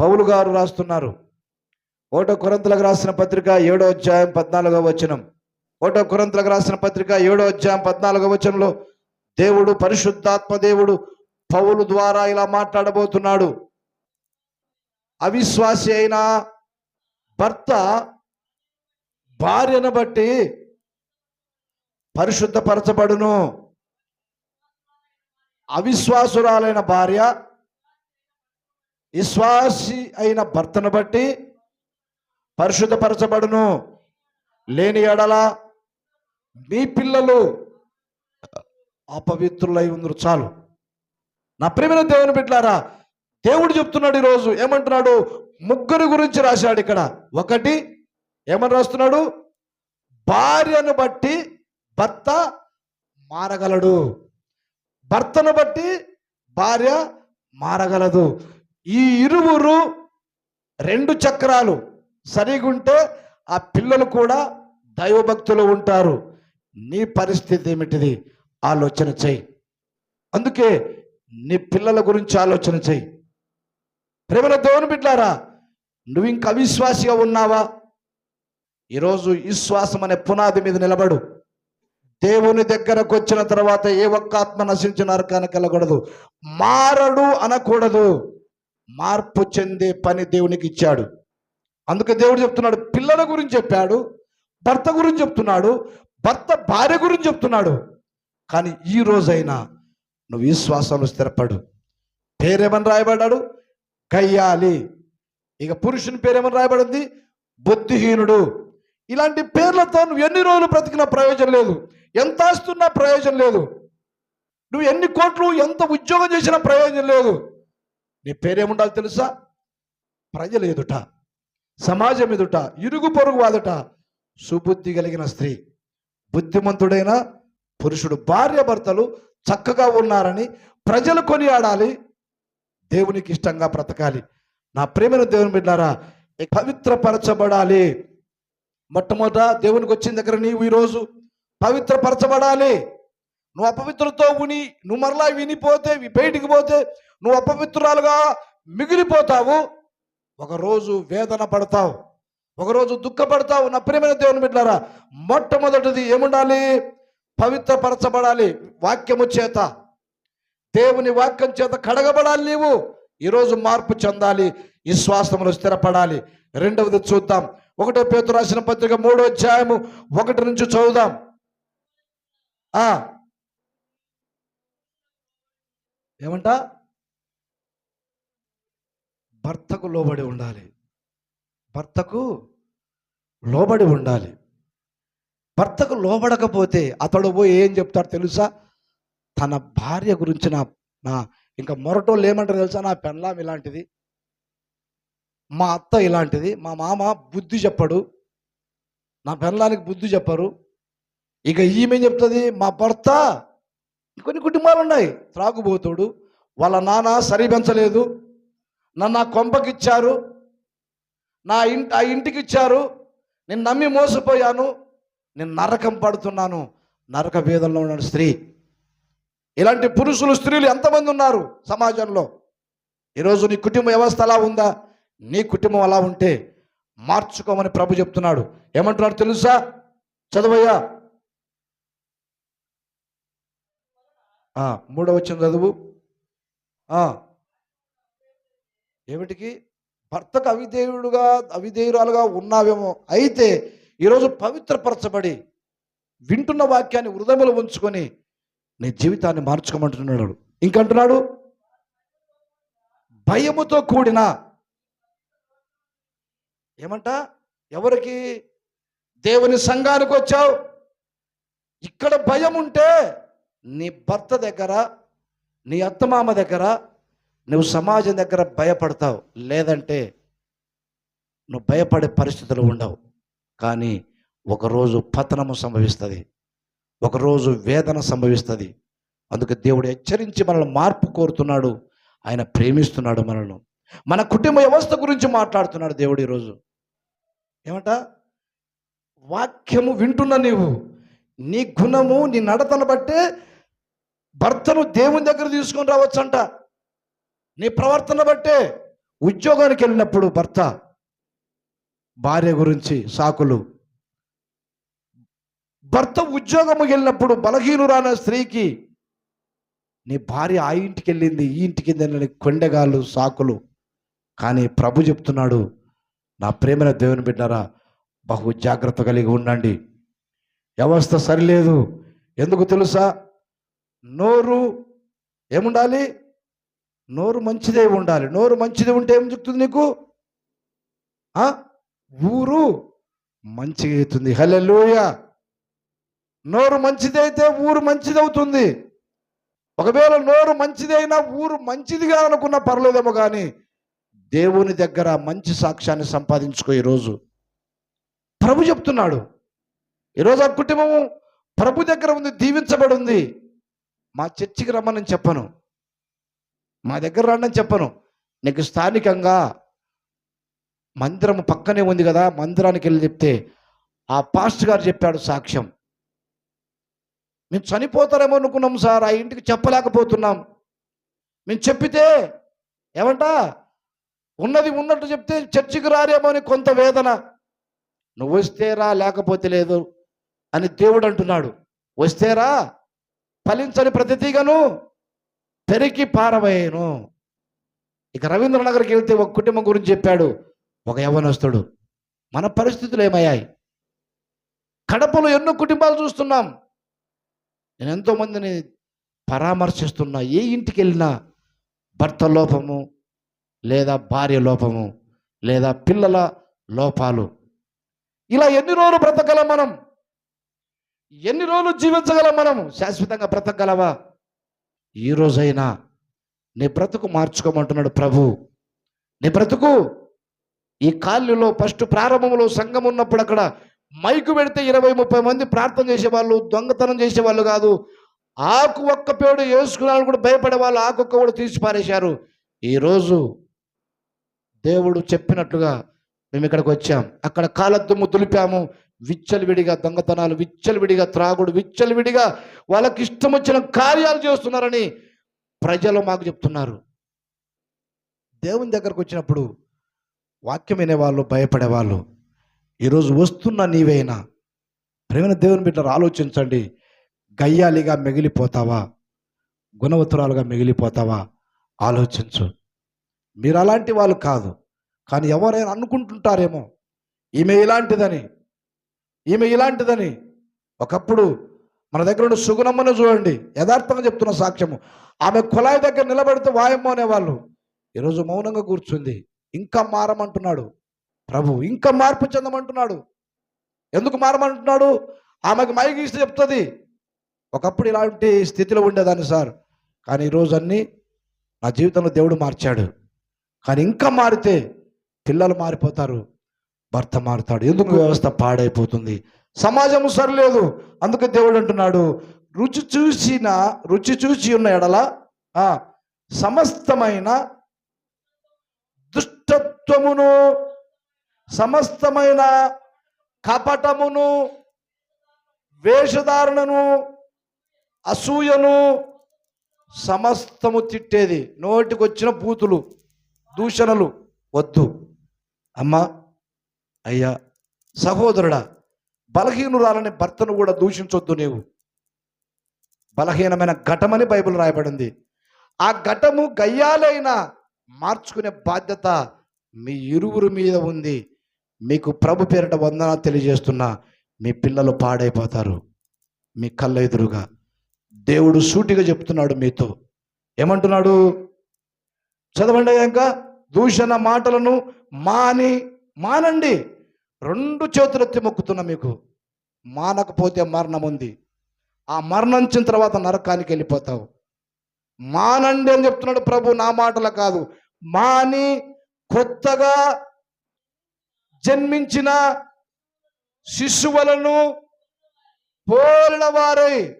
పౌలు గారు రాస్తున్నారు. ఓటో కొరంతలకు రాసిన పత్రిక ఏడో అధ్యాయం పద్నాలుగో వచనం. ఓటో కొరంతలకు రాసిన పత్రిక ఏడో అధ్యాయం పద్నాలుగో వచనంలో దేవుడు పరిశుద్ధాత్మ దేవుడు పౌలు ద్వారా ఇలా మాట్లాడబోతున్నాడు. అవిశ్వాసి అయిన భర్త భార్యను బట్టి పరిశుద్ధపరచబడును. అవిశ్వాసురాలైన భార్య విశ్వాసి అయిన భర్తను బట్టి పరిశుద్ధపరచబడును. లేని ఎడల మీ పిల్లలు అపవిత్రులై ఉందరు చాలు. నా ప్రేమైన దేవుని బిడ్డారా దేవుడు చెప్తున్నాడు ఈరోజు ఏమంటున్నాడు? ముగ్గురు గురించి రాశాడు ఇక్కడ. ఒకటి ఏమని రాస్తున్నాడు? భార్యను బట్టి భర్త మారగలడు. భర్తను బట్టి భార్య మారగలదు. ఈ ఇరువురు రెండు చక్రాలు సరిగుంటే ఆ పిల్లలు కూడా దైవభక్తులు ఉంటారు. నీ పరిస్థితి ఏమిటిది? ఆలోచన చెయ్యి. అందుకే నీ పిల్లల గురించి ఆలోచన చెయ్యి. ప్రేమల దేవుని బిడ్డారా నువ్వు ఇంకా అవిశ్వాసిగా ఉన్నావా? ఈరోజు విశ్వాసం అనే పునాది మీద నిలబడు. దేవుని దగ్గరకు వచ్చిన తర్వాత ఏ ఒక్క ఆత్మ నశించిన నరకానికి వెళ్ళకూడదు. మారడు అనకూడదు. మార్పు చెందే పని దేవునికి ఇచ్చాడు. అందుకే దేవుడు చెప్తున్నాడు పిల్లల గురించి చెప్పాడు భర్త గురించి చెప్తున్నాడు భర్త భార్య గురించి చెప్తున్నాడు. కానీ ఈ రోజైనా నువ్వు విశ్వాసంలో స్థిరపడు. పేరేమని రాయబడ్డాడు? కయ్యాలి ఇక పురుషుని పేరేమని రాయబడింది? బుద్ధిహీనుడు. ఇలాంటి పేర్లతో నువ్వు ఎన్ని రోజులు బ్రతికిన ప్రయోజనం లేదు. ఎంత ఆస్తున్నా ప్రయోజనం లేదు. నువ్వు ఎన్ని కోట్లు ఎంత ఉద్యోగం చేసినా ప్రయోజనం లేదు. నీ పేరేముండాలి తెలుసా? ప్రజలు ఎదుట సమాజం ఎదుట ఇరుగు పొరుగు వాదుట సుబుద్ధి కలిగిన స్త్రీ బుద్ధిమంతుడైన పురుషుడు భార్య భర్తలు చక్కగా ఉన్నారని ప్రజలు కొనియాడాలి. దేవునికి ఇష్టంగా బ్రతకాలి. నా ప్రేమను దేవుని బిడ్డారా పవిత్రపరచబడాలి. మొట్టమొదట దేవునికి వచ్చిన దగ్గర నీవు ఈరోజు పవిత్రపరచబడాలి. నువ్వు అపవిత్రతో ఉని నువ్వు మరలా వినిపోతే బయటికి పోతే నువ్వు అపవిత్రురాలుగా మిగిలిపోతావు. ఒకరోజు వేదన పడతావు. ఒకరోజు దుఃఖపడతావు. నా ప్రియమైన దేవుని బిడ్డారా మొట్టమొదటిది ఏముండాలి? పవిత్రపరచబడాలి వాక్యము చేత. దేవుని వాక్యం చేత కడగబడాలి నీవు. ఈరోజు మార్పు చెందాలి. విశ్వాసములు స్థిరపడాలి. రెండవది చూద్దాం. ఒకటో పేరు రాసిన పత్రిక మూడో అధ్యాయము ఒకటి నుంచి చదువుదాం. ఏమంటా? భర్తకు లోబడి ఉండాలి. భర్తకు లోబడి ఉండాలి. భర్తకు లోబడకపోతే అతడు పోయి ఏం చెప్తాడు తెలుసా? తన భార్య గురించి నా నా ఇంకా మొరటోళ్ళు ఏమంటారు తెలుసా? నా పెళ్ళాం ఇలాంటిది. మా అత్త ఇలాంటిది. మా మామ బుద్ధి చెప్పడు. నా పెళ్ళానికి బుద్ధి చెప్పరు. ఇక ఈమె చెప్తుంది? మా భర్త కొన్ని కుటుంబాలు ఉన్నాయి త్రాగుబోతుడు. వాళ్ళ నాన్న సరిపెంచలేదు. నన్ను ఆ కొంపకిచ్చారు. నా ఇంటి ఆ ఇంటికి ఇచ్చారు నేను నమ్మి మోసపోయాను. నేను నరకం పడుతున్నాను. నరక వేదంలో ఉన్న స్త్రీ. ఇలాంటి పురుషులు స్త్రీలు ఎంతమంది ఉన్నారు సమాజంలో? ఈరోజు నీ కుటుంబ వ్యవస్థ అలా ఉందా? నీ కుటుంబం అలా ఉంటే మార్చుకోమని ప్రభు చెప్తున్నాడు. ఏమంటున్నాడు తెలుసా? చదవయ్యా. మూడవ వచ్చిన చదువు. ఆ. ఏమిటికి? భర్తకు అవిధేయుడుగా అవిధేయురాలుగా ఉన్నావేమో. అయితే ఈరోజు పవిత్రపరచబడి వింటున్న వాక్యాన్ని హృదయములు ఉంచుకొని నీ జీవితాన్ని మార్చుకోమంటున్నాడు ఇంకంటున్నాడు? భయముతో కూడిన ఏమంట? ఎవరికి? దేవుని సంఘానికి వచ్చావు. ఇక్కడ భయం ఉంటే నీ భర్త దగ్గర నీ అత్తమామ దగ్గర నువ్వు సమాజం దగ్గర భయపడతావు. లేదంటే నువ్వు భయపడే పరిస్థితులు ఉండవు. కానీ ఒకరోజు పతనము సంభవిస్తుంది. ఒకరోజు వేదన సంభవిస్తుంది. అందుకే దేవుడు హెచ్చరించి మనల్ని మార్పు కోరుతున్నాడు. ఆయన ప్రేమిస్తున్నాడు మనల్ని. మన కుటుంబ వ్యవస్థ గురించి మాట్లాడుతున్నాడు దేవుడు ఈరోజు. ఏమంట? వాక్యము వింటున్న నీవు నీ గుణము నీ నడతను బట్టే భర్తను దేవుని దగ్గర తీసుకొని రావచ్చంట. నీ ప్రవర్తన బట్టే ఉద్యోగానికి వెళ్ళినప్పుడు భర్త భార్య గురించి సాకులు. భర్త ఉద్యోగము వెళ్ళినప్పుడు బలహీనురాన స్త్రీకి నీ భార్య ఆ ఇంటికి వెళ్ళింది ఈ ఇంటికి వెళ్ళింది కొండగాళ్ళు సాకులు. కానీ ప్రభు చెప్తున్నాడు నా ప్రేమన దేవుని బిడ్డారా బహు జాగ్రత్త కలిగి ఉండండి. వ్యవస్థ సరిలేదు. ఎందుకు తెలుసా? నోరు ఏముండాలి? నోరు మంచిదే ఉండాలి. నోరు మంచిది ఉంటే ఏం చెప్తుంది నీకు? ఊరు మంచిగా అవుతుంది. హల్లెలూయ. నోరు మంచిదైతే ఊరు మంచిదవుతుంది ఒకవేళ నోరు మంచిదైనా ఊరు మంచిదిగా అనుకున్న పర్లేదేమో కానీ దేవుని దగ్గర మంచి సాక్ష్యాన్ని సంపాదించుకో ఈరోజు. ప్రభు చెప్తున్నాడు. ఈరోజు ఆ కుటుంబము ప్రభు దగ్గర ఉంది దీవించబడి ఉంది. మా చర్చికి రమ్మని చెప్పను. మా దగ్గర రండి చెప్పను. నీకు స్థానికంగా మందిరం పక్కనే ఉంది కదా మందిరానికి వెళ్ళి చెప్తే ఆ పాస్ట్ గారు చెప్పాడు సాక్ష్యం. మేము చనిపోతారేమో అనుకున్నాం సార్ ఆ ఇంటికి చెప్పలేకపోతున్నాం. మేము చెప్పితే ఏమంట? ఉన్నది ఉన్నట్టు చెప్తే చర్చికి రారేమో అని కొంత వేదన. నువ్వు వస్తే రా లేకపోతే లేదు అని దేవుడు అంటున్నాడు. వస్తేరా ఫలించని ప్రతి పెరికి పారవేయను ఇక రవీంద్రనగర్కి వెళ్తే ఒక కుటుంబం గురించి చెప్పాడు. ఒక యవనస్తుడు మన పరిస్థితులు ఏమయ్యాయి? కడపలో ఎన్నో కుటుంబాలు చూస్తున్నాం. నేను ఎంతోమందిని పరామర్శిస్తున్నా. ఏ ఇంటికి వెళ్ళినా భర్త లోపము లేదా భార్య లోపము లేదా పిల్లల లోపాలు. ఇలా ఎన్ని రోజులు బ్రతకలం మనం? ఎన్ని రోజులు జీవించగలం మనం? శాశ్వతంగా బ్రతకగలవా? ఈ రోజైనా నీ బ్రతుకు మార్చుకోమంటున్నాడు ప్రభు. నీ బ్రతుకు ఈ కాళ్ళులో ఫస్ట్ ప్రారంభంలో సంఘం ఉన్నప్పుడు అక్కడ మైకు పెడితే ఇరవై ముప్పై మంది ప్రార్థన చేసేవాళ్ళు దొంగతనం చేసేవాళ్ళు కాదు. ఆకు ఒక్క పేడు వేసుకున్నాను కూడా భయపడే వాళ్ళు ఆకొక్క కూడా తీసి పారేశారు. ఈరోజు దేవుడు చెప్పినట్లుగా మేము ఇక్కడికి వచ్చాం. అక్కడ కాలద్దుమ్ము దులిపాము. విచ్చలవిడిగా దొంగతనాలు విచ్చలవిడిగా త్రాగుడు విచ్చలవిడిగా వాళ్ళకి ఇష్టం వచ్చిన కార్యాలు చేస్తున్నారని ప్రజలు మాకు చెప్తున్నారు. దేవుని దగ్గరకు వచ్చినప్పుడు వాక్యం వినేవాళ్ళు భయపడేవాళ్ళు ఈరోజు వస్తున్న నీవైనా ప్రేమ దేవుని బిడ్డలు ఆలోచించండి. గయ్యాలిగా మిగిలిపోతావా? గుణవతురాలుగా మిగిలిపోతావా? ఆలోచించు. మీరు అలాంటి వాళ్ళు కాదు కానీ ఎవరైనా అనుకుంటుంటారేమో ఈమె ఇలాంటిదని. ఈమె ఇలాంటిదని. ఒకప్పుడు మన దగ్గర ఉన్న సుగుణమ్మను చూడండి యథార్థంగా చెప్తున్న సాక్ష్యము. ఆమె కుళాయి దగ్గర నిలబడితే వాయమ్మ అనేవాళ్ళు. ఈరోజు మౌనంగా కూర్చుంది. ఇంకా మారమంటున్నాడు. ప్రభు ఇంకా మార్పు చెందమంటున్నాడు. ఎందుకు మారమంటున్నాడు? ఆమెకు మైకి ఇస్తే చెప్తుంది. ఒకప్పుడు ఇలాంటి స్థితిలో ఉండేదాన్ని సార్. కానీ ఈరోజు అన్నీ నా జీవితంలో దేవుడు మార్చాడు. కానీ ఇంకా మారితే పిల్లలు మారిపోతారు. భర్త మారుతాడు. ఎందుకు వ్యవస్థ పాడైపోతుంది? సమాజం సరిలేదు. అందుకే దేవుడు అంటున్నాడు రుచి చూసిన రుచి చూసి ఉన్న ఎడల సమస్తమైన దుష్టత్వమును సమస్తమైన కపటమును వేషధారణను అసూయను సమస్తము తిట్టేది. నోటికొచ్చిన పూతులు దూషణలు వద్దు. అమ్మా అయ్యా సహోదరుడా బలహీనురాలని భర్తను కూడా దూషించొద్దు నీవు. బలహీనమైన ఘటమని బైబిల్ రాయబడింది. ఆ ఘటము గయ్యాలైనా మార్చుకునే బాధ్యత మీ ఇరువురు మీద ఉంది. మీకు ప్రభు పేరిట వందన తెలియజేస్తున్నా మీ పిల్లలు పాడైపోతారు. మీ కళ్ళ ఎదురుగా. దేవుడు సూటిగా చెప్తున్నాడు మీతో. ఏమంటున్నాడు? చదవండి ఇంకా. దూషణ మాటలను మాని మానండి. రెండు చేతులెత్తి మొక్కుతున్నా మీకు. మానకపోతే మరణం ఉంది ఆ మరణించిన తర్వాత నరకానికి వెళ్ళిపోతావు. మానండి అని చెప్తున్నాడు ప్రభు నా మాటలు కాదు. మాని కొత్తగా జన్మించిన శిశువులను పోలిన వారై.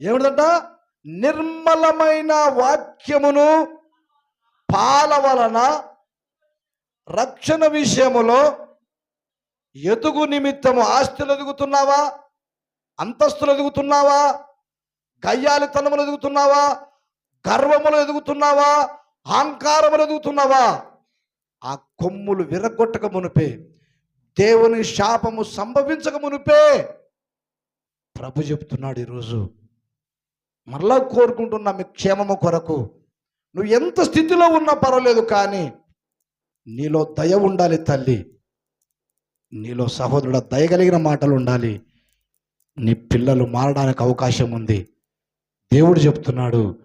ఏమిటంట? నిర్మలమైన వాక్యమును పాల వలన రక్షణ విషయములో ఎదుగు నిమిత్తము ఆస్తులు ఎదుగుతున్నావా? అంతస్తులు ఎదుగుతున్నావా? గయ్యాలితనములు ఎదుగుతున్నావా? గర్వములు ఎదుగుతున్నావా? అహంకారములు ఎదుగుతున్నావా? ఆ కొమ్ములు విరగొట్టక మునిపే దేవుని శాపము సంభవించక మునిపే ప్రభు చెప్తున్నాడు ఈరోజు. మరలా కోరుకుంటున్నా మీ క్షేమము కొరకు. నువ్వు ఎంత స్థితిలో ఉన్నా పర్వాలేదు కానీ నీలో దయ ఉండాలి తల్లి. నీలో సహోదరుడ దయగలిగిన మాటలు ఉండాలి. నీ పిల్లలు మారడానికి అవకాశం ఉంది. దేవుడు చెప్తున్నాడు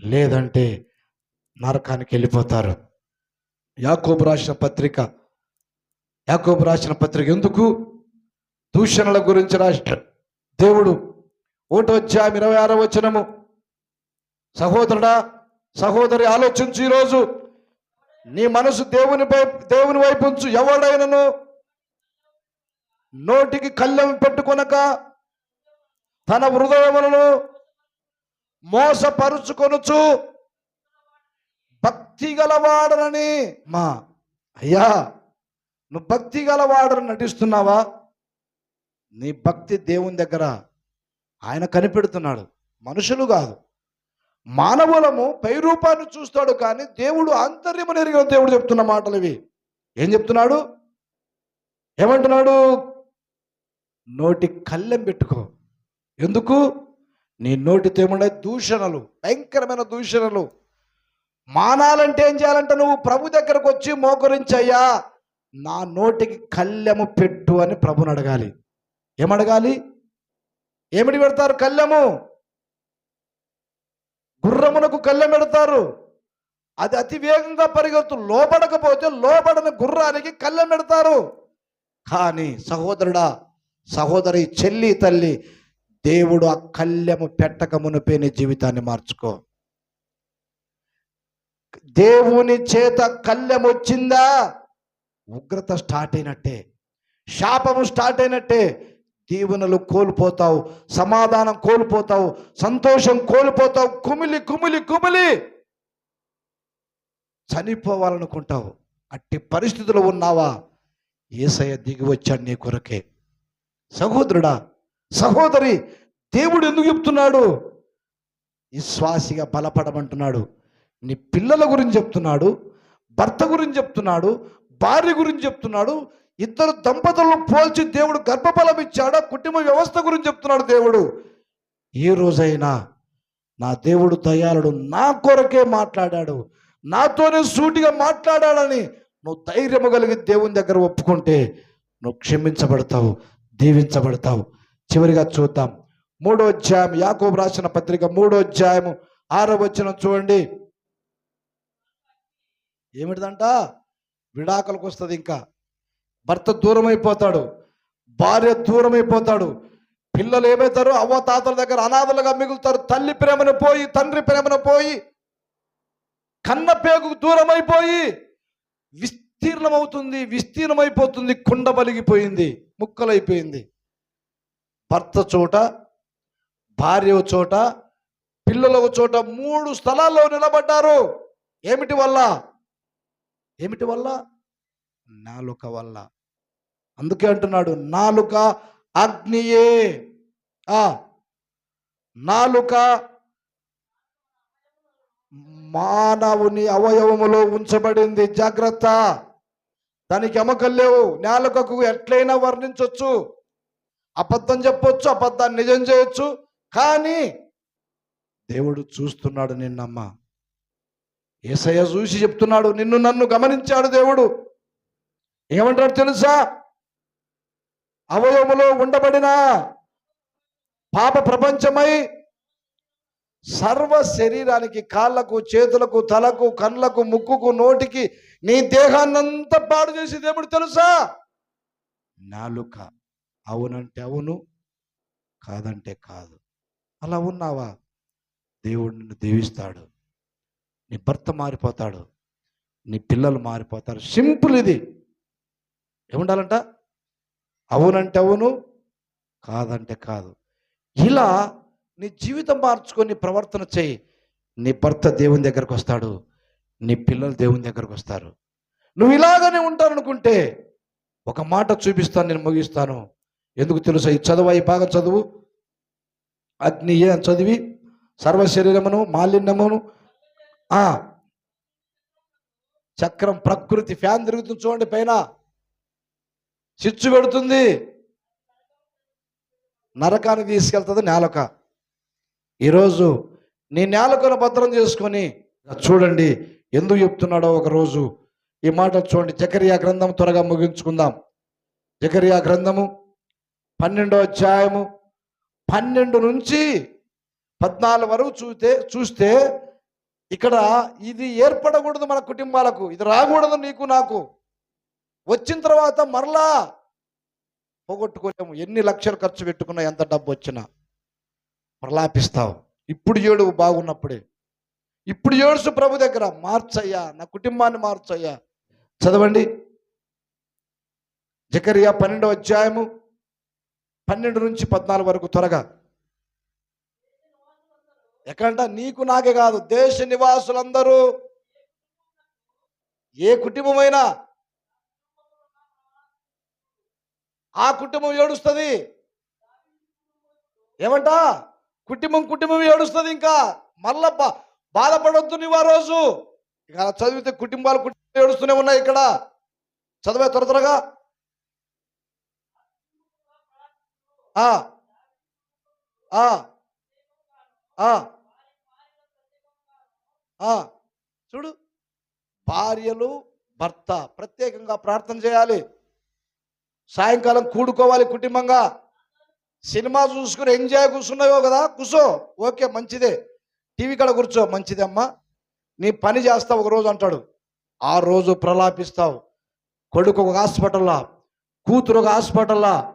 లేదంటే నరకానికి వెళ్ళిపోతారు. యాకోబు రాసిన పత్రిక యాకోబు రాసిన పత్రిక ఎందుకు? దూషణల గురించి రాష్ట్ర దేవుడు. ఒకటో అధ్యాయం ఇరవై ఆరో వచనము. సహోదరుడా సహోదరి ఆలోచించు ఈరోజు. నీ మనసు దేవుని వైపు దేవుని వైపు ఉంచు. ఎవడైనను నోటికి కళ్ళెం పెట్టుకొనక తన హృదయములను మోసపరుచుకొనుచు భక్తి గలవాడనని మా అయ్యా నువ్వు భక్తి గలవాడని నటిస్తున్నావా? నీ భక్తి దేవుని దగ్గర ఆయన కనిపెడుతున్నాడు. మనుషులు కాదు. మానవులము పై రూపాన్ని చూస్తాడు కానీ దేవుడు ఆంతర్యము ఎరిగిన దేవుడు చెప్తున్న మాటలు ఇవి. ఏం చెప్తున్నాడు? ఏమంటున్నాడు? నోటి కళ్ళెం పెట్టుకో. ఎందుకు? నీ నోటితో ఏముండే దూషణలు భయంకరమైన దూషణలు. మానాలంటే ఏం చేయాలంటే నువ్వు ప్రభు దగ్గరకు వచ్చి మోకరించయ్యా నా నోటికి కళ్ళెము పెట్టు అని ప్రభుని అడగాలి. ఏమడగాలి? ఏమిటి పెడతారు కళ్ళెము? గుర్రమునకు కళ్ళెమెడతారు అది అతి వేగంగా పరిగెత్తు లోపడకపోతే లోపడని గుర్రానికి కళ్ళెమెడతారు కానీ సహోదరుడా సహోదరి చెల్లి తల్లి దేవుడు ఆ కళ్ళెము పెట్టక మునిపే నీ జీవితాన్ని మార్చుకో. దేవుని చేత కళ్ళెం వచ్చిందా? ఉగ్రత స్టార్ట్ అయినట్టే. శాపము స్టార్ట్ అయినట్టే. దీవెనలు కోల్పోతావు సమాధానం కోల్పోతావు సంతోషం కోల్పోతావు కుమిలి కుమిలి కుమిలి. చనిపోవాలనుకుంటావు అట్టి పరిస్థితులు ఉన్నావా? ఏసయ్య దిగి వచ్చాడు నీ కొరకే. సహోదరుడా సహోదరి దేవుడు ఎందుకు చెప్తున్నాడు? విశ్వాసిగా బలపడమంటున్నాడు. నీ పిల్లల గురించి చెప్తున్నాడు భర్త గురించి చెప్తున్నాడు భార్య గురించి చెప్తున్నాడు ఇద్దరు దంపతులను పోల్చి దేవుడు గర్భఫలం ఇచ్చాడా? కుటుంబ వ్యవస్థ గురించి చెప్తున్నాడు దేవుడు. ఏ రోజైనా నా దేవుడు దయాళుడు నా కొరకే మాట్లాడాడు. నాతోనే సూటిగా మాట్లాడాడని నువ్వు ధైర్యము కలిగి దేవుని దగ్గర ఒప్పుకుంటే నువ్వు క్షమించబడతావు దీవించబడతావు. చివరిగా చూద్దాం. మూడో అధ్యాయం యాకోబు రాసిన పత్రిక మూడో అధ్యాయము ఆరో వచ్చిన చూడండి. ఏమిటిదంట? విడాకులకు వస్తుంది ఇంకా. భర్త దూరం అయిపోతాడు భార్య దూరం అయిపోతాడు పిల్లలు ఏమవుతారు? అవ్వ తాతల దగ్గర అనాథలుగా మిగులుతారు. తల్లి ప్రేమను పోయి తండ్రి ప్రేమను పోయి కన్న పేగుకు దూరం అయిపోయి విస్తీర్ణమవుతుంది విస్తీర్ణమైపోతుంది కుండ బలిగిపోయింది ముక్కలైపోయింది. భర్త చోట భార్య ఒక చోట పిల్లల ఒక చోట మూడు స్థలాల్లో నిలబడ్డారు. ఏమిటి వల్ల? ఏమిటి వల్ల? నాలుక వల్ల. అందుకే అంటున్నాడు నాలుక అగ్నియే. ఆ నాలుక మానవుని అవయవములో ఉంచబడింది. జాగ్రత్త. దానికి ఎమకలు లేవు. నాలుకకు ఎట్లయినా వర్ణించవచ్చు అబద్ధం చెప్పొచ్చు అబద్ధాన్ని నిజం చేయొచ్చు. కానీ దేవుడు చూస్తున్నాడు నిన్నమ్మ. ఏసయ్య చూసి చెప్తున్నాడు నిన్ను నన్ను గమనించాడు దేవుడు. ఏమంటాడు తెలుసా? అవయములో ఉండబడిన పాప ప్రపంచమై సర్వ శరీరానికి కాళ్ళకు చేతులకు తలకు కళ్ళకు ముక్కుకు నోటికి నీ దేహాన్నంతా పాడు చేసి దేవుడు తెలుసా? నాలుక. అవునంటే అవును కాదంటే కాదు. అలా ఉన్నావా? దేవుడు నిన్ను దీవిస్తాడు. నీ భర్త మారిపోతాడు. నీ పిల్లలు మారిపోతారు. సింపుల్ ఇది. ఏముండాలంట? అవునంటే అవును కాదంటే కాదు. ఇలా నీ జీవితం మార్చుకొని ప్రవర్తన చేయి. నీ భర్త దేవుని దగ్గరకు వస్తాడు. నీ పిల్లలు దేవుని దగ్గరకు వస్తారు. నువ్వు ఇలాగనే ఉంటారనుకుంటే ఒక మాట చూపిస్తాను నేను ముగిస్తాను. ఎందుకు తెలుసా? ఈ చదువు ఈ బాగా చదువు. అగ్ని ఏ చదివి? సర్వ శరీరమును మాలిన్యమును చక్రం ప్రకృతి ఫ్యాన్ తిరుగుతుంది చూడండి పైన. చిచ్చు పెడుతుంది. నరకాన్ని తీసుకెళ్తుంది నేలక. ఈరోజు నీ నేలకను భద్రం చేసుకొని చూడండి ఎందుకు చెప్తున్నాడో ఒకరోజు ఈ మాట చూడండి. జకరియా గ్రంథం త్వరగా ముగించుకుందాం. జకరియా గ్రంథము పన్నెండో అధ్యాయము పన్నెండు నుంచి పద్నాలుగు వరకు చూస్తే చూస్తే ఇక్కడ ఇది ఏర్పడకూడదు మన కుటుంబాలకు ఇది రాకూడదు నీకు నాకు. వచ్చిన తర్వాత మరలా పోగొట్టుకోలేము. ఎన్ని లక్షలు ఖర్చు పెట్టుకున్నా ఎంత డబ్బు వచ్చినా. ప్రలాపిస్తావు. ఇప్పుడు ఏడు బాగున్నప్పుడే. ఇప్పుడు ఏడుసు ప్రభు దగ్గర. మార్చయ్యా నా కుటుంబాన్ని మార్చయ్యా. చదవండి. జకరియా పన్నెండవ అధ్యాయము పన్నెండు నుంచి పద్నాలుగు వరకు త్వరగా. ఎక్కడంట? నీకు నాకే కాదు. దేశ నివాసులందరూ ఏ కుటుంబమైనా ఆ కుటుంబం ఏడుస్తుంది. ఏమంట? కుటుంబం కుటుంబం ఏడుస్తుంది ఇంకా. మళ్ళా బా బాధపడొద్దు నువ్వు ఆ రోజు. ఇక అలా చదివితే కుటుంబాలు కుటుంబం ఏడుస్తూనే ఉన్నాయి ఇక్కడ. చదివే త్వర త్వరగా. ఆ, ఆ, ఆ, ఆ. చూడు. భార్యలు భర్త ప్రత్యేకంగా ప్రార్థన చేయాలి. సాయంకాలం కూడుకోవాలి కుటుంబంగా. సినిమా చూసుకుని ఎంజాయ్ కూర్చున్నావో కదా కూర్చో. ఓకే మంచిదే. టీవీ కాడ కూర్చో మంచిదే అమ్మా. నీ పని చేస్తావు ఒక రోజు అంటాడు. ఆ రోజు ప్రలాపిస్తావు. కొడుకు ఒక హాస్పిటల్లో కూతురు ఒక హాస్పిటల్లో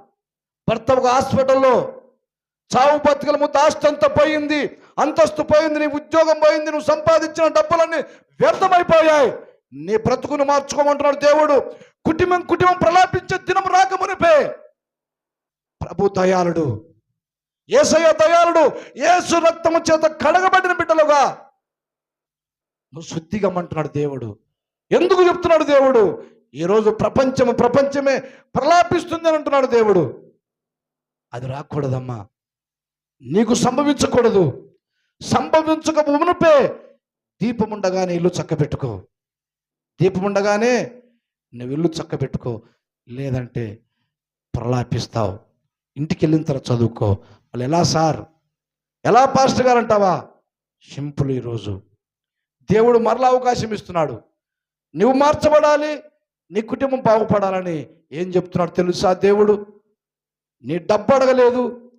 భర్త ఒక హాస్పిటల్లో. చావు బతుకల ముద్ద ఆస్తి అంత పోయింది అంతస్తు పోయింది నీ ఉద్యోగం పోయింది నువ్వు సంపాదించిన డబ్బులన్నీ వ్యర్థమైపోయాయి. నీ బ్రతుకును మార్చుకోమంటున్నాడు దేవుడు. కుటుంబం కుటుంబం ప్రలాపించే దినం రాకమునిపే ప్రభు దయాళుడు. ఏసయ్య దయాళుడు. ఏసు రక్తము చేత కడగబడిన బిడ్డలుగా. నువ్వు శుద్ధిగమ్మంటున్నాడు దేవుడు. ఎందుకు చెప్తున్నాడు దేవుడు? ఈరోజు ప్రపంచము ప్రపంచమే ప్రలాపిస్తుంది అని అంటున్నాడు దేవుడు. అది రాకూడదమ్మా. నీకు సంభవించకూడదు. సంభవించక మునుపే. దీపముండగానే ఇల్లు చక్కబెట్టుకో. దీపం ఉండగానే నువ్వు ఇల్లు చక్కబెట్టుకో లేదంటే ప్రలాపిస్తావు. ఇంటికి వెళ్ళిన తర్వాత చదువుకో. వాళ్ళు ఎలా సార్? ఎలా పాస్టర్ గారు అంటావా? సింపుల్ ఈరోజు. దేవుడు మరలా అవకాశం ఇస్తున్నాడు. నువ్వు మార్చబడాలి నీ కుటుంబం బాగుపడాలని ఏం చెప్తున్నాడు తెలుసా దేవుడు? నీ డబ్బు అడగలేదు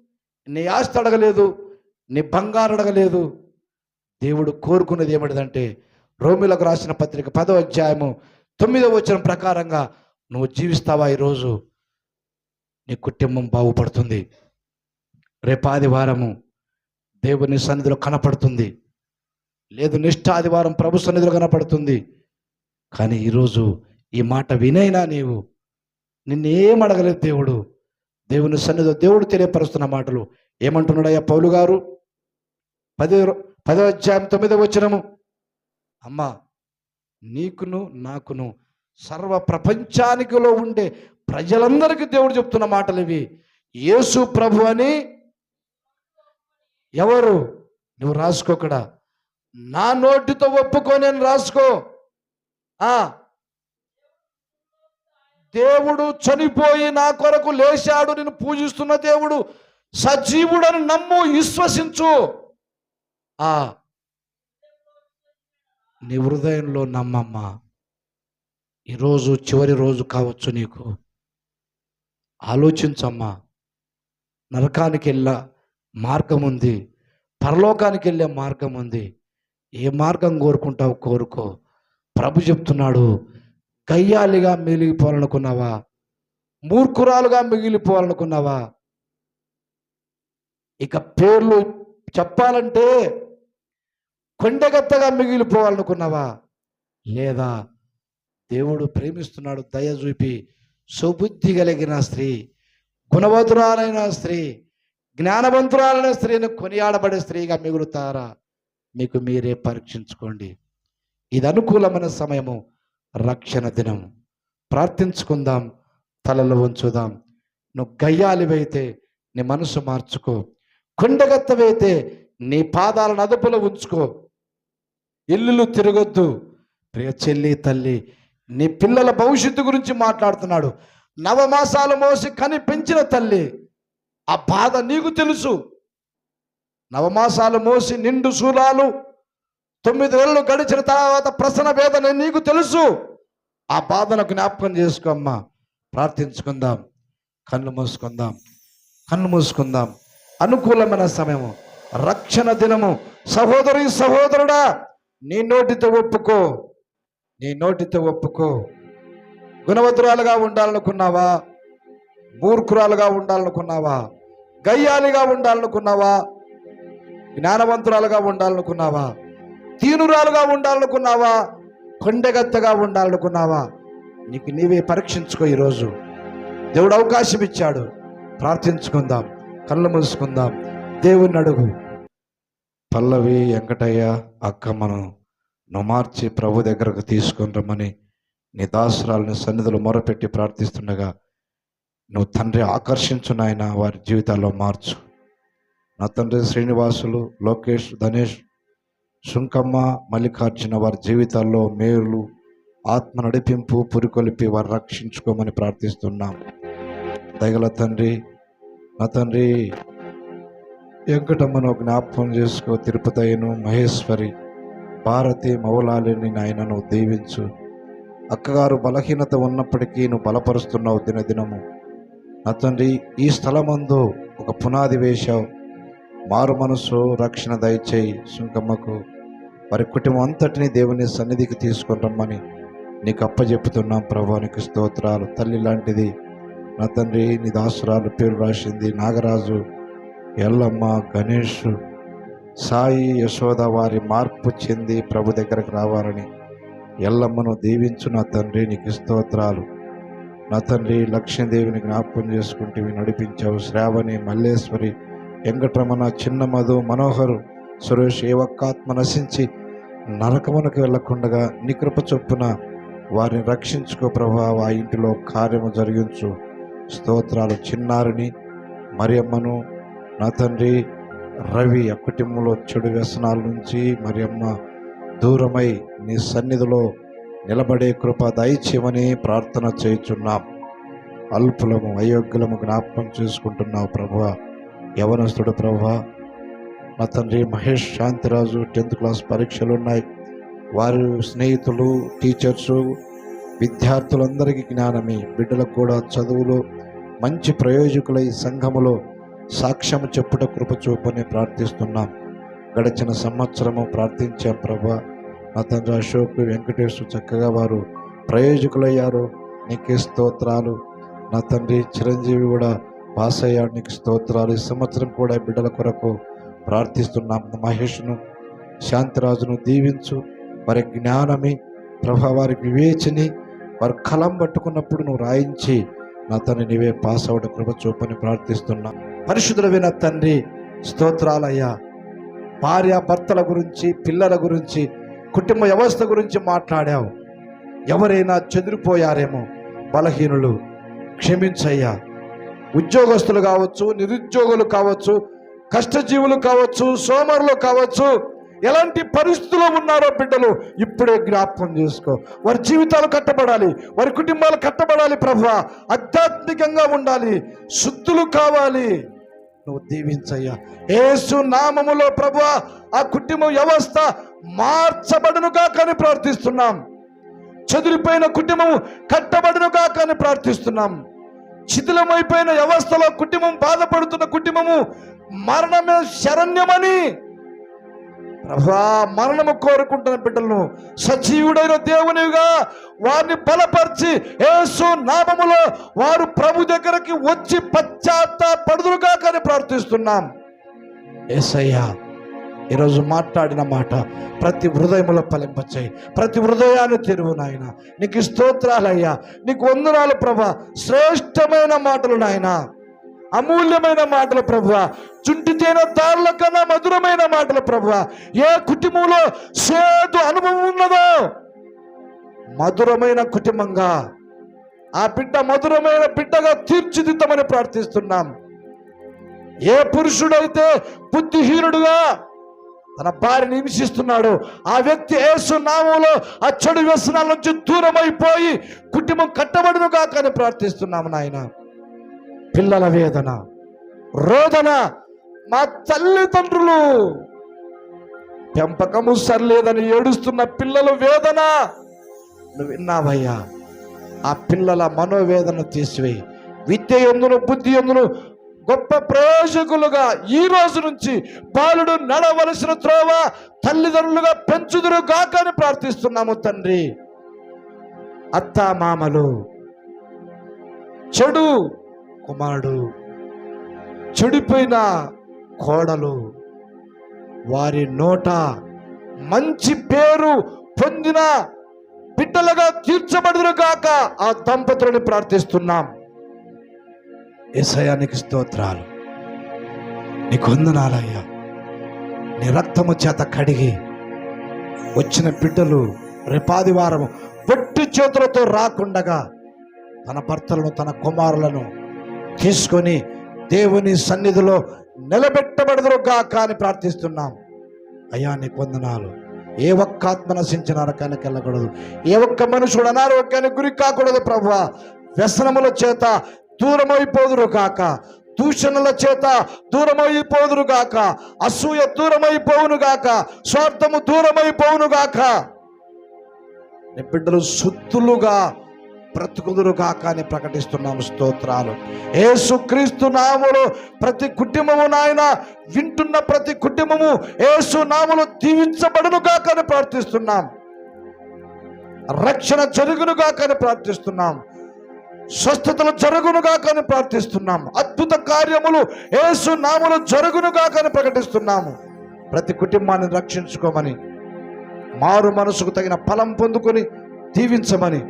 నీ ఆస్తి అడగలేదు నీ బంగారు అడగలేదు. దేవుడు కోరుకున్నది ఏమిటిదంటే రోమిలకు రాసిన పత్రిక పదో అధ్యాయము తొమ్మిదవ వచ్చిన ప్రకారంగా నువ్వు జీవిస్తావా ఈరోజు? నీ కుటుంబం బాగుపడుతుంది. రేపాదివారము దేవుని సన్నిధిలో కనపడుతుంది. లేదు నిష్ఠాదివారం ప్రభు సన్నిధిలో కనపడుతుంది. కానీ ఈరోజు ఈ మాట వినైనా నీవు? నిన్నేం అడగలేదు దేవుడు? దేవుని సన్నిధిలో దేవుడు తెలియపరుస్తున్న మాటలు ఏమంటున్నాడయ్యా పౌలు గారు? పది పదో అధ్యాయం తొమ్మిదో వచ్చినము అమ్మా నీకును నాకును సర్వ ప్రపంచానికిలో ఉండే ప్రజలందరికీ దేవుడు చెప్తున్న మాటలు ఇవి. యేసు ప్రభు అని ఎవరు? నువ్వు రాసుకోకడా నా నోటితో ఒప్పుకొని అని రాసుకో. ఆ. దేవుడు చనిపోయి నా కొరకు లేచాడు నేను పూజిస్తున్న దేవుడు సజీవుడని నమ్ము విశ్వసించు. ఆ. నీ హృదయంలో నమ్మమ్మా. ఈరోజు చివరి రోజు కావచ్చు నీకు. ఆలోచించమ్మా. నరకానికి వెళ్ళ మార్గం ఉంది పరలోకానికి వెళ్ళే మార్గం ఉంది ఏ మార్గం కోరుకుంటావు కోరుకో. ప్రభు చెప్తున్నాడు గయ్యాలిగా మిగిలిపోవాలనుకున్నావా? మూర్ఖురాలుగా మిగిలిపోవాలనుకున్నావా? ఇక పేర్లు చెప్పాలంటే కొండగత్తగా మిగిలిపోవాలనుకున్నావా? లేదా దేవుడు ప్రేమిస్తున్నాడు దయ చూపి సుబుద్ధి కలిగిన స్త్రీ గుణవంతురాలైన స్త్రీ జ్ఞానవంతురాలైన స్త్రీని కొనియాడబడే స్త్రీగా మిగులుతారా? మీకు మీరే పరీక్షించుకోండి. ఇది అనుకూలమైన సమయము రక్షణ దినం. ప్రార్థించుకుందాం తలలో ఉంచుదాం నువ్వు గయ్యాలివైతే నీ మనసు మార్చుకో. కొండగత్తవైతే నీ పాదాలను అదుపులో ఉంచుకో. ఇల్లులు తిరగొద్దు. ప్రియ చెల్లి తల్లి నీ పిల్లల భవిష్యత్తు గురించి మాట్లాడుతున్నాడు. నవమాసాలు మోసి కని పెంచిన తల్లి ఆ బాధ నీకు తెలుసు. నవమాసాలు మోసి నిండు శూలాలు తొమ్మిది నెలలు గడిచిన తర్వాత ప్రసన్న వేదన నీకు తెలుసు. ఆ బాధను జ్ఞాపకం చేసుకోమ్మా ప్రార్థించుకుందాం. కళ్ళు మూసుకుందాం. కళ్ళు మూసుకుందాం. అనుకూలమైన సమయము. రక్షణ దినము. సహోదరి సహోదరుడా నీ నోటితో ఒప్పుకో. నీ నోటితో ఒప్పుకో. గుణవతురాలుగా ఉండాలనుకున్నావా? మూర్ఖురాలుగా ఉండాలనుకున్నావా? గయ్యాలిగా ఉండాలనుకున్నావా? జ్ఞానవంతురాలుగా ఉండాలనుకున్నావా? తీనురాలుగా ఉండాలనుకున్నావా? కొండగత్తగా ఉండాలనుకున్నావా? నీకు నీవే పరీక్షించుకో ఈరోజు. దేవుడు అవకాశం ఇచ్చాడు. ప్రార్థించుకుందాం. కళ్ళు మూసుకుందాం. దేవుని అడుగు. పల్లవి వెంకటయ్య అక్క మనం నుమార్చి ప్రభు దగ్గరకు తీసుకొని రమ్మని నీ దాసురాలని సన్నిధులు మొరపెట్టి ప్రార్థిస్తుండగా నువ్వు తండ్రి ఆకర్షించు నాయన వారి జీవితాల్లో మార్చు. నా తండ్రి శ్రీనివాసులు లోకేష్ ధనేష్ శుంకమ్మ మల్లికార్జున వారి జీవితాల్లో మేలు ఆత్మ నడిపింపు పురికొలిపి వారు రక్షించుకోమని ప్రార్థిస్తున్నాం. దగల తండ్రి నా తండ్రి వెంకటమ్మను జ్ఞాపకం చేసుకో తిరుపతయ్యను మహేశ్వరి భారతి మౌలాలిని నాయనను దీవించు. అక్కగారు బలహీనత ఉన్నప్పటికీ నువ్వు బలపరుస్తున్నావు దినదినము. నా తండ్రి ఈ స్థలమందు ఒక పునాది వేశావు. మారు మనసు రక్షణ దయచేయి సుంకమ్మకు. వారి కుటుంబం అంతటిని దేవుని సన్నిధికి తీసుకుంటామని రమ్మని నీకు అప్పచెప్పుతున్నాం ప్రభానికి స్తోత్రాలు. తల్లి లాంటిది. నా తండ్రి నీ దాసురాలు పేరు రాసింది నాగరాజు. ఎల్లమ్మ గణేష్ సాయి యశోద వారి మార్పు చెంది ప్రభు దగ్గరకు రావాలని ఎల్లమ్మను దీవించు నా తండ్రి నీకు స్తోత్రాలు. నా తండ్రి లక్ష్మీదేవిని జ్ఞాపకం చేసుకుంటే నడిపించావు. శ్రావణి మల్లేశ్వరి వెంకటరమణ చిన్న మధు మనోహరు సురేష్ ఏ ఒక్క ఆత్మ నశించి నరకమునకు వెళ్ళకుండగా నికృప చొప్పున వారిని రక్షించుకో ప్రభా. ఆ ఇంటిలో కార్యము జరిగించు. స్తోత్రాలు చిన్నారిని మరియమ్మను నా తండ్రి రవి ఆ చెడు వ్యసనాల నుంచి మరియమ్మ దూరమై నీ సన్నిధిలో నిలబడే కృప దయచేయమని ప్రార్థన చేయుచున్నాం. అల్పులము అయోగ్యులము జ్ఞాపకం చేసుకుంటున్నావు ప్రభు. యవనస్తుడు ప్రభా నా తండ్రి మహేష్ శాంతిరాజు టెన్త్ క్లాస్ పరీక్షలు ఉన్నాయి. వారి స్నేహితులు టీచర్సు విద్యార్థులందరికీ జ్ఞానమే. బిడ్డలకు కూడా చదువులు మంచి ప్రయోజకులై సంఘములో సాక్ష్యం చెప్పుట కృప చూపని ప్రార్థిస్తున్నాం. గడిచిన సంవత్సరము ప్రార్థించాం ప్రభా. నా తండ్రి అశోక్ వెంకటేశ్వర చక్కగా వారు ప్రయోజకులయ్యారు. నీకే స్తోత్రాలు. నా తండ్రి చిరంజీవి కూడా పాస్ అయ్యాడు. నీకు స్తోత్రాలు. ఈ సంవత్సరం కూడా బిడ్డల కొరకు ప్రార్థిస్తున్నాం. మహేష్ను శాంతిరాజును దీవించు. వారి జ్ఞానమి ప్రభా వారి వివేచని వారి కలం పట్టుకున్నప్పుడు నువ్వు రాయించి నా తను నీవే పాస్ అవ్వడం కృప చూపని ప్రార్థిస్తున్నాను పరిశుద్ధులైన తండ్రి స్తోత్రాలయ్యా. భార్య భర్తల గురించి పిల్లల గురించి కుటుంబ వ్యవస్థ గురించి మాట్లాడావు. ఎవరైనా చెదిరిపోయారేమో బలహీనులు క్షమించయ్యా. ఉద్యోగస్తులు కావచ్చు నిరుద్యోగులు కావచ్చు కష్టజీవులు కావచ్చు సోమరులు కావచ్చు ఎలాంటి పరిస్థితుల్లో ఉన్నారో బిడ్డలు ఇప్పుడే జ్ఞాపకం చేసుకో. వారి జీవితాలు కట్టబడాలి వారి కుటుంబాలు కట్టబడాలి ప్రభా. ఆధ్యాత్మికంగా ఉండాలి శుద్ధులు కావాలి. నువ్వు దీవించయ్యా. ఏసు నామములో ప్రభు ఆ కుటుంబ వ్యవస్థ మార్చబడును కాకని ప్రార్థిస్తున్నాం. చెదిరిపోయిన కుటుంబం కట్టబడును కాకని ప్రార్థిస్తున్నాం. శిథిలమైపోయిన వ్యవస్థలో కుటుంబం బాధపడుతున్న కుటుంబము మరణమే శరణ్యమని ప్రభా మరణము కోరుకుంటున్న బిడ్డలను సజీవుడైన దేవునిగా వారిని బలపరిచి యేసు నామములో వారు ప్రభు దగ్గరికి వచ్చి పశ్చాత్తాపడుదురుగా కానీ ప్రార్థిస్తున్నాం. ఏసయ్యా ఈరోజు మాట్లాడిన మాట ప్రతి హృదయములో ఫలింపచ్చాయి ప్రతి హృదయాన్ని తెరువు నాయన. నీకు స్తోత్రాలయ్యా. నీకు వందనాలు ప్రభా. శ్రేష్టమైన మాటలు నాయనా. అమూల్యమైన మాటలు ప్రభు చుంటితేన దారుల కన్నా మధురమైన మాటలు ప్రభు ఏ కుటుంబంలో సేతు అనుభవం ఉన్నదో మధురమైన కుటుంబంగా ఆ బిడ్డ మధురమైన బిడ్డగా తీర్చిదిద్దామని ప్రార్థిస్తున్నాం. ఏ పురుషుడైతే బుద్ధిహీనుడుగా తన భార్యని హింసిస్తున్నాడు ఆ వ్యక్తి యేసు నామంలో ఆ చెడు వ్యసనాల నుంచి దూరమైపోయి కుటుంబం కట్టబడును కాకని ప్రార్థిస్తున్నాము నాయన. పిల్లల వేదన రోదన మా తల్లిదండ్రులు పెంపకము సర్లేదని ఏడుస్తున్న పిల్లల వేదన నువ్వు విన్నావయ్యా? ఆ పిల్లల మనోవేదన తీసివేయి విద్య ఎందును బుద్ధి ఎందును గొప్ప ప్రయోజకులుగా ఈ రోజు నుంచి బాలుడు నడవలసిన త్రోవ తల్లిదండ్రులుగా పెంచుదురు గాక ప్రార్థిస్తున్నాము తండ్రి. అత్త మామలు చెడు కుమారుడు. చెడిపోయిన కోడలు. వారి నోట మంచి పేరు పొందిన బిడ్డలుగా తీర్చబడుదురు కాక ఆ దంపతులను ప్రార్థిస్తున్నాం. ఏసయానికి స్తోత్రాలు. నీకు వందనాలయ్యా నీ రక్తము చేత కడిగి వచ్చిన బిడ్డలు రేపాదివారం పొట్టి చేతులతో రాకుండగా తన భర్తలను తన కుమారులను తీసుకొని దేవుని సన్నిధిలో నిలబెట్టబడదురు గాక అని ప్రార్థిస్తున్నాం. అయ్యా నీకు వందనాలు ఏ ఒక్క ఆత్మ నశించిన రకానికి వెళ్ళకూడదు. ఏ ఒక్క మనుషుడు అనారోగ్యానికి గురి కాకూడదు ప్రభు వ్యసనముల చేత దూరమైపోదురు కాక దూషణల చేత దూరమైపోదురు గాక. అసూయ దూరమైపోవును గాక. స్వార్థము దూరమైపోవును గాక. నీ బిడ్డలు సుత్తులుగా బ్రతుకుదురు కాక అని ప్రకటిస్తున్నాము స్తోత్రాలు. ఏసుక్రీస్తు నాములు ప్రతి కుటుంబము నాయన వింటున్న ప్రతి కుటుంబము ఏసు నాములు దీవించబడును కాక అని ప్రార్థిస్తున్నాం. రక్షణ జరుగును కాక అని ప్రార్థిస్తున్నాం. స్వస్థతలు జరుగును కాక అని ప్రార్థిస్తున్నాం. అద్భుత కార్యములు ఏసు నాములు జరుగును కాక అని ప్రకటిస్తున్నాము. ప్రతి కుటుంబాన్ని రక్షించుకోమని మారు మనసుకు తగిన ఫలం పొందుకొని దీవించమని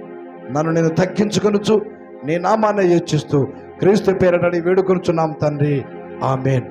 నన్ను నేను తగ్గించుకొనుచు నీ నామాన్ని యోచిస్తూ క్రీస్తు పేరటని వేడుకొనుచున్నాం తండ్రి. ఆమెన్.